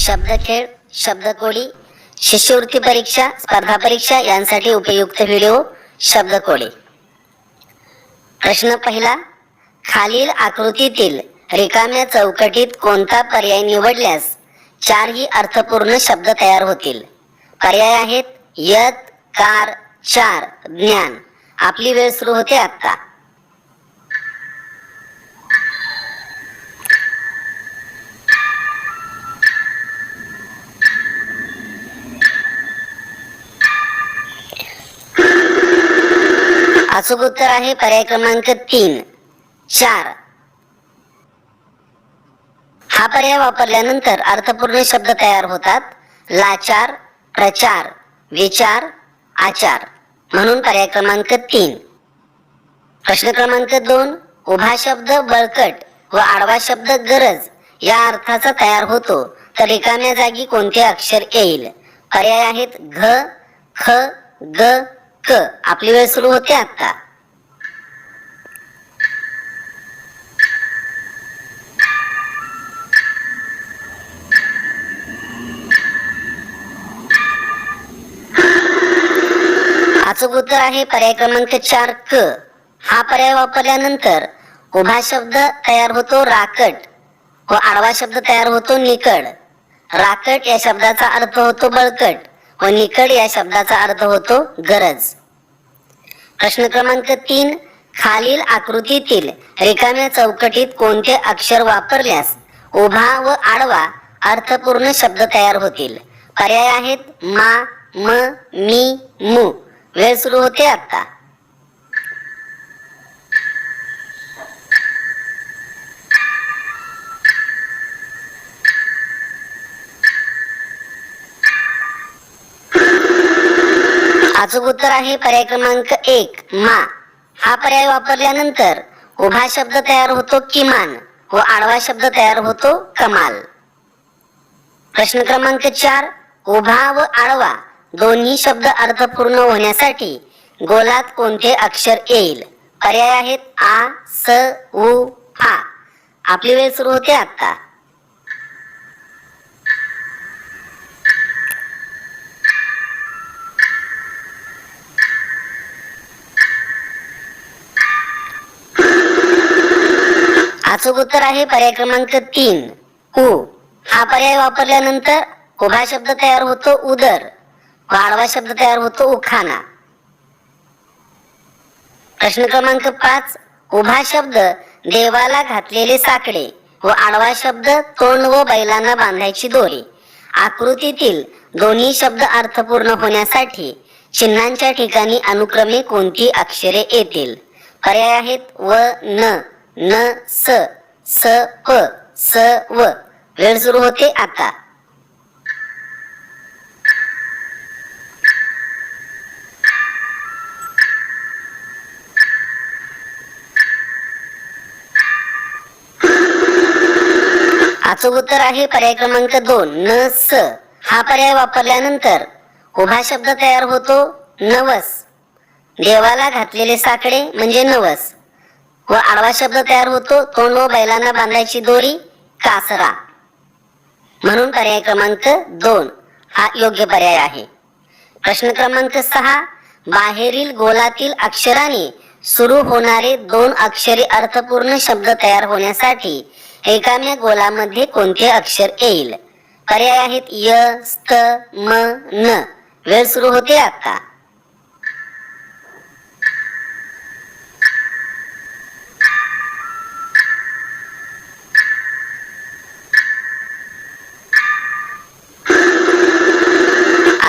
शब्दखेळ शब्दकोडी शिष्यवृत्ती परीक्षा स्पर्धा परीक्षा यांसाठी उपयुक्त व्हिडिओ शब्दकोडी. प्रश्न पहिला खालील आकृतीतील रिकाम्या चौकटीत कोणता पर्याय निवडल्यास चारही अर्थपूर्ण शब्द तयार होतील? पर्याय आहेत यत कार चार ज्ञान. आपली वेळ सुरू होते आता अचूक उत्तर आहे पर्याय क्रमांक तीन. चार. हा पर्याय वापरल्यानंतर अर्थपूर्ण शब्द तयार होतात. लाचार प्रचार विचार आचार. म्हणून पर्याय क्रमांक तीन. प्रश्न क्रमांक दोन उभा शब्द बळकट व आडवा शब्द गरज या अर्थाचा तयार होतो. तर रिकाम्या जागी कोणते अक्षर येईल? पर्याय आहेत घ ख ग क आपली वेळ सुरू होते आता. अचूक उत्तर आहे पर्याय क्रमांक चार क. हा पर्याय वापरल्यानंतर उभा शब्द तयार होतो राकट व आडवा शब्द तयार होतो निकड. राकट या शब्दाचा अर्थ होतो बळकट. व निकड या शब्दाचा अर्थ होतो गरज? प्रश्न क्रमांक तीन खालील आकृतीतील रिकाम्या चौकटीत कोणते अक्षर वापरल्यास उभा व आडवा अर्थपूर्ण शब्द तयार होतील? पर्याय आहेत मा म मी मु. वेळ सुरू होते आता अचूक उत्तर आहे पर्याय क्रमांक एक मा. हा पर्याय वापरल्यानंतर उभा शब्द तयार होतो किमान व आडवा शब्द तयार होतो कमाल. प्रश्न क्रमांक चार उभा व आडवा दोन्ही शब्द अर्थपूर्ण होण्यासाठी गोलात कोणते अक्षर येईल? पर्याय आहेत आ स उ फा. आपली वेळ सुरू होते आता अचूक उत्तर आहे पर्याय क्रमांक तीन. उ. हा पर्याय वापरल्यानंतर उभा शब्द तयार होतो उदर. व आडवा शब्द तयार होतो उखाना. प्रश्न क्रमांक पाच. उभा शब्द देवाला घातलेले साकडे व आडवा शब्द तोंड व बैलांना बांधायची दोरी. आकृतीतील दोन्ही शब्द अर्थपूर्ण होण्यासाठी चिन्हांच्या ठिकाणी अनुक्रमे कोणती अक्षरे येतील? पर्याय आहेत व न. न स स प स व. वेळ सुरू होते आता. अचूक उत्तर आहे पर्याय क्रमांक दोन. न स. हा पर्याय वापरल्यानंतर उभा शब्द तयार होतो नवस. देवाला घातलेले साकडे म्हणजे नवस. व आडवा शब्द तयार होतो तोंड व बैलांना बांधायची दोरी कासरा. म्हणून पर्याय क्रमांक दोन हा योग्य पर्याय आहे. प्रश्न क्रमांक सहा बाहेरील गोलातील अक्षराने सुरू होणारे दोन अक्षरे अर्थपूर्ण शब्द तयार होण्यासाठी एकाम्या गोलामध्ये कोणते अक्षर येईल? पर्याय आहेत य स्त म न. वेळ सुरू होते आता.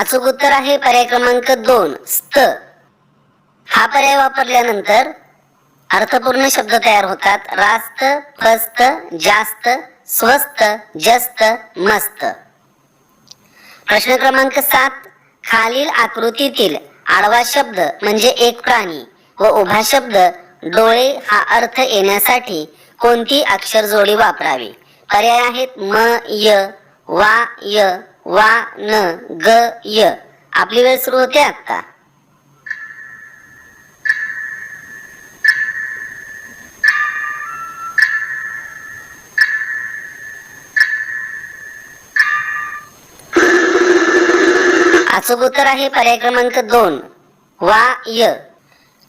अचूक उत्तर आहे पर्याय क्रमांक दोन स्त. हा पर्याय वापरल्यानंतर अर्थपूर्ण शब्द तयार होतात. रास्त फस्त जास्त स्वस्त जस्त मस्त. प्रश्न क्रमांक सात खालील आकृतीतील आडवा शब्द म्हणजे एक प्राणी व उभा शब्द डोळे हा अर्थ येण्यासाठी कोणती अक्षर जोडी वापरावी? पर्याय आहेत म य वा य. वा न ग य आपली वेळ सुरू होते आता. अचूक उत्तर आहे पर्याय क्रमांक दोन. वा य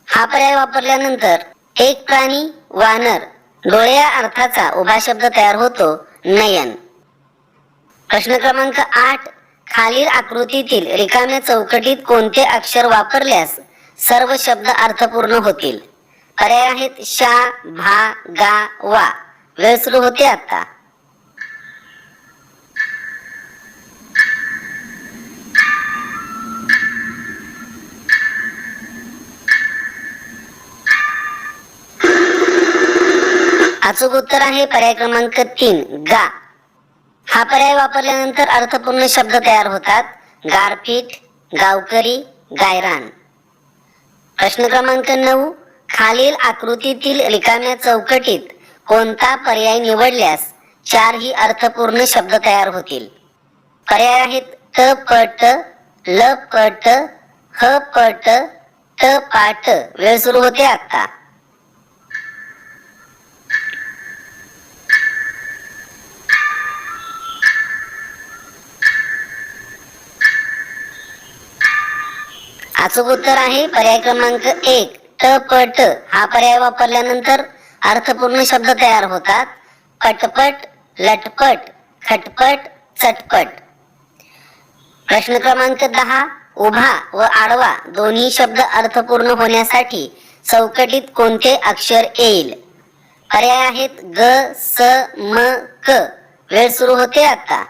हा पर्याय वापरल्यानंतर एक प्राणी वानर डोळे या अर्थाचा उभा शब्द तयार होतो नयन. प्रश्न क्रमांक आठ खालील आकृतीतील रिकाम्या चौकटीत कोणते अक्षर वापरल्यास सर्व शब्द अर्थपूर्ण होतील? पर्याय आहेत शा भा गा वा. वेळ सुरू होते आता. अचूक उत्तर आहे पर्याय क्रमांक तीन गा. हा पर्याय वापरल्यानंतर अर्थपूर्ण शब्द तयार होतात. गारपीट गावकरी गायरान. प्रश्न क्रमांक नऊ खालील आकृतीतील रिकाम्या चौकटीत कोणता पर्याय निवडल्यास चारही अर्थपूर्ण शब्द तयार होतील? पर्याय आहेत त पट ल पट ह पट त पाट वेळ सुरू होते आता अचूक उत्तर आहे पर्याय क्रमांक एक. ट. पट हा पर्याय वापरल्यानंतर अर्थपूर्ण शब्द तयार होतात. पटपट लटपट खटपट चटपट. प्रश्न क्रमांक दहा उभा व आडवा दोन्ही शब्द अर्थपूर्ण होण्यासाठी चौकटीत कोणते अक्षर येईल? पर्याय आहेत ग स म क. वेळ सुरू होते आता.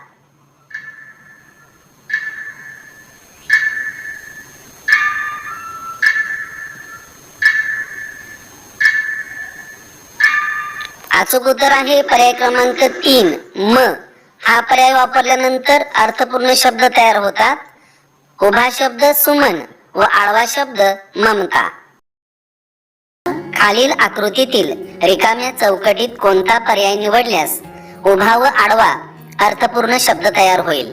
अचूक उत्तर आहे पर्याय क्रमांक तीन. म. हा पर्याय वापरल्यानंतर अर्थपूर्ण शब्द तयार होतात. उभा शब्द सुमन व आडवा शब्द ममता. खालील आकृतीतील रिकाम्या चौकटीत कोणता पर्याय निवडल्यास उभा व आडवा अर्थपूर्ण शब्द तयार होईल?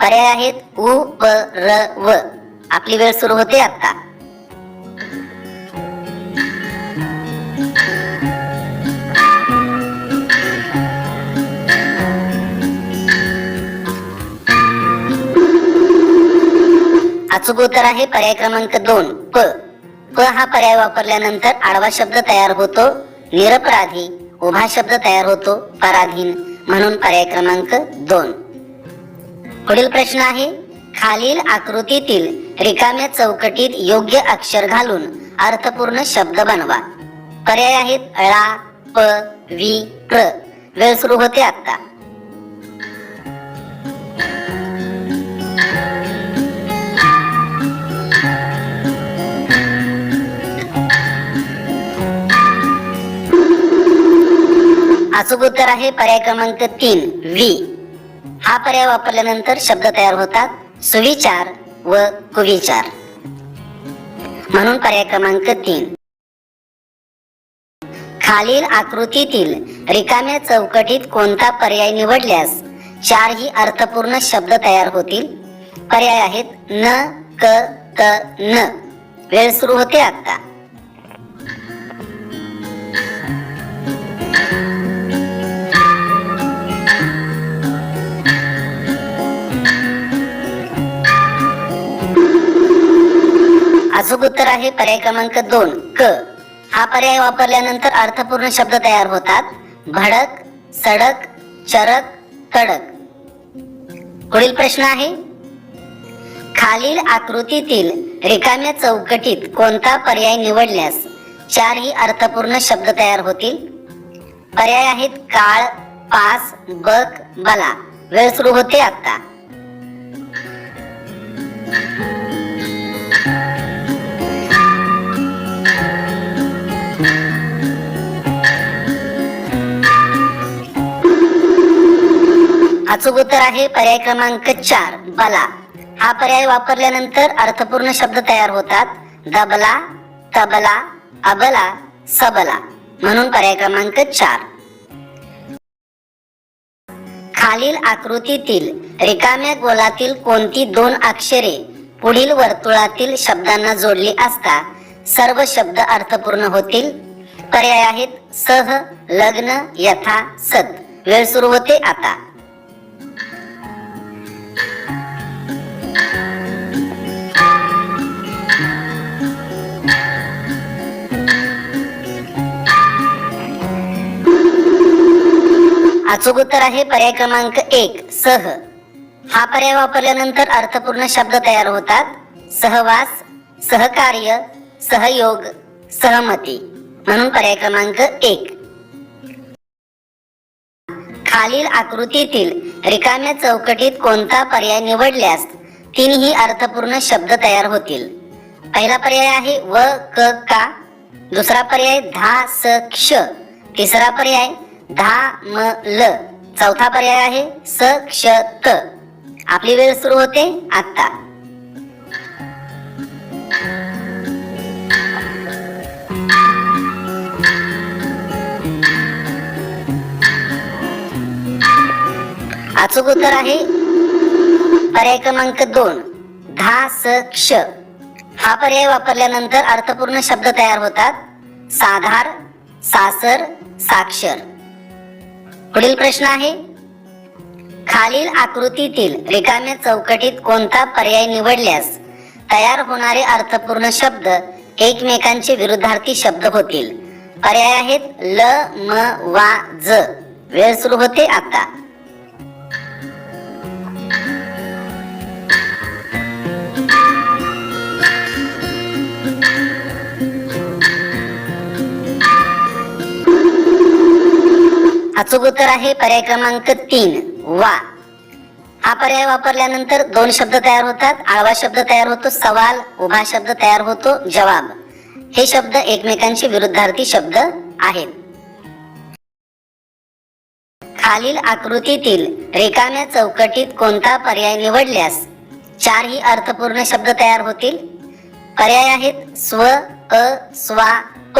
पर्याय आहेत उ प र व. आपली वेळ सुरू होते आता अचूक उत्तर आहे पर्याय क्रमांक दोन प प हा पर्याय वापरल्यानंतर आडवा शब्द तयार होतो. निरपराधी उभा शब्द तयार होतो. पराधीन म्हणून पर्याय क्रमांक दोन. पुढील प्रश्न आहे खालील आकृतीतील रिकाम्या चौकटीत योग्य अक्षर घालून अर्थपूर्ण शब्द बनवा. पर्याय आहेत ळा प वि प्र. वेळ सुरू होते आता अचूक उत्तर आहे पर्याय क्रमांक तीन वी हा पर्याय वापरल्यानंतर शब्द तयार होतात सुविचार व कुविचार. म्हणून पर्याय क्रमांक तीन. खालील आकृतीतील रिकाम्या चौकटीत कोणता पर्याय निवडल्यास चारही अर्थपूर्ण शब्द तयार होतील? पर्याय आहेत न क क न. वेळ सुरू होते आता उत्तर आहे पर्याय क्रमांक दोन क. हा पर्याय वापरल्यानंतर अर्थपूर्ण शब्द तयार होतात. भडक सडक चरक कडक पुढील प्रश्न आहे. खालील आकृतीतील रिकाम्या चौकटीत कोणता पर्याय निवडल्यास चारही अर्थपूर्ण शब्द तयार होतील? पर्याय आहेत काळ पास बक बला. वेळ सुरू होते आता अचूक उत्तर आहे पर्याय क्रमांक चार बला. हा पर्याय वापरल्यानंतर अर्थपूर्ण शब्द तयार होतात. दबला तबला अबला सबला. म्हणून पर्याय क्रमांक चार. खालील आकृतीतील रिकाम्या गोलातील कोणती दोन अक्षरे पुढील वर्तुळातील शब्दांना जोडली असता सर्व शब्द अर्थपूर्ण होतील? पर्याय आहेत सह लग्न यथा सत वेळ सुरू होते आता. अचूक उत्तर आहे पर्याय क्रमांक एक सह. हा पर्याय वापरल्यानंतर अर्थपूर्ण शब्द तयार होतात. सहवास सहकार्य सहयोग सहमती. म्हणून पर्याय क्रमांक एक. खालील आकृतीतील रिकाम्या चौकटीत कोणता पर्याय निवडल्यास तीनही अर्थपूर्ण शब्द तयार होतील. पहिला पर्याय आहे व क का. दुसरा पर्याय धा स क्ष. तिसरा पर्याय धा म ल चौथा पर्याय आहे स क्ष त आपली वेळ सुरू होते आत्ता. अचूक उत्तर आहे पर्याय क्रमांक दोन धा स क्ष हा पर्याय वापरल्यानंतर अर्थपूर्ण शब्द तयार होतात. साधार सासर साक्षर. पुढील प्रश्न आहे. खालील आकृतीतील रिकाम्या चौकटीत कोणता पर्याय निवडल्यास तयार होणारे अर्थपूर्ण शब्द एकमेकांचे विरुद्धार्थी शब्द होतील. पर्याय आहेत ल म वा ज. वेळ सुरू होते आता. अचूक उत्तर आहे पर्याय क्रमांक तीन वा. हा पर्याय वापरल्यानंतर दोन शब्द तयार होतात. आळवा शब्द तयार होतो सवाल उभा शब्द तयार होतो जवाब. हे शब्द एकमेकांचे विरुद्धार्थी शब्द आहेत. खालील आकृतीतील रिकाम्या चौकटीत कोणता पर्याय निवडल्यास चारही अर्थपूर्ण शब्द तयार होतील? पर्याय आहेत स्व अ स्वा प.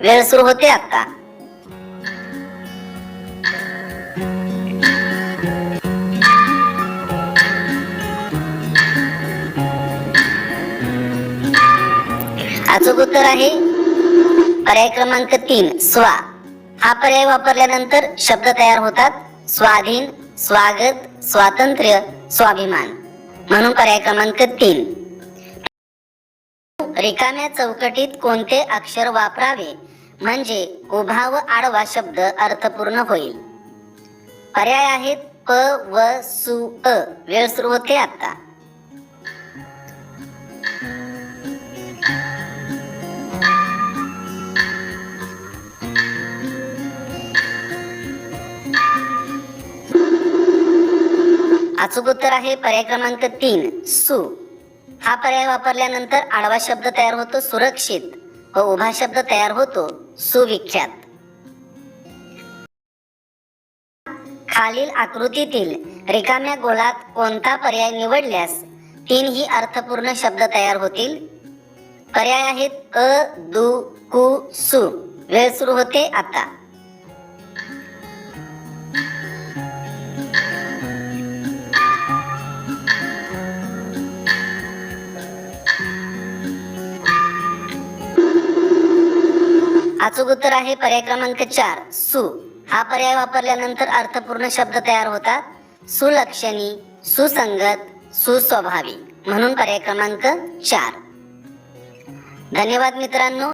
वेळ सुरू होते आता अचूक उत्तर आहे पर्याय क्रमांक तीन स्वा. हा पर्याय वापरल्यानंतर शब्द तयार होतात स्वाधीन स्वागत स्वातंत्र्य स्वाभिमान. म्हणून पर्याय क्रमांक तीन. रिकाम्या चौकटीत कोणते अक्षर वापरावे? म्हणजे उभा व आडवा शब्द अर्थपूर्ण होईल. पर्याय आहेत प व सु अ. वेळ सुरू होते आता अचूक उत्तर आहे पर्याय क्रमांक तीन सु. हा पर्याय वापरल्यानंतर आडवा शब्द तयार होतो सुरक्षित. व उभा शब्द तयार होतो सुविख्यात. खालील आकृतीतील रिकाम्या गोलात कोणता पर्याय निवडल्यास तीनही अर्थपूर्ण शब्द तयार होतील? पर्याय आहेत अ दु कु सु. वेळ सुरू होते आता. अचूक उत्तर आहे पर्याय क्रमांक चार सु. हा पर्याय वापरल्यानंतर अर्थपूर्ण शब्द तयार होतात. सुलक्षणी सुसंगत सुस्वभावी म्हणून पर्याय क्रमांक चार. धन्यवाद मित्रांनो.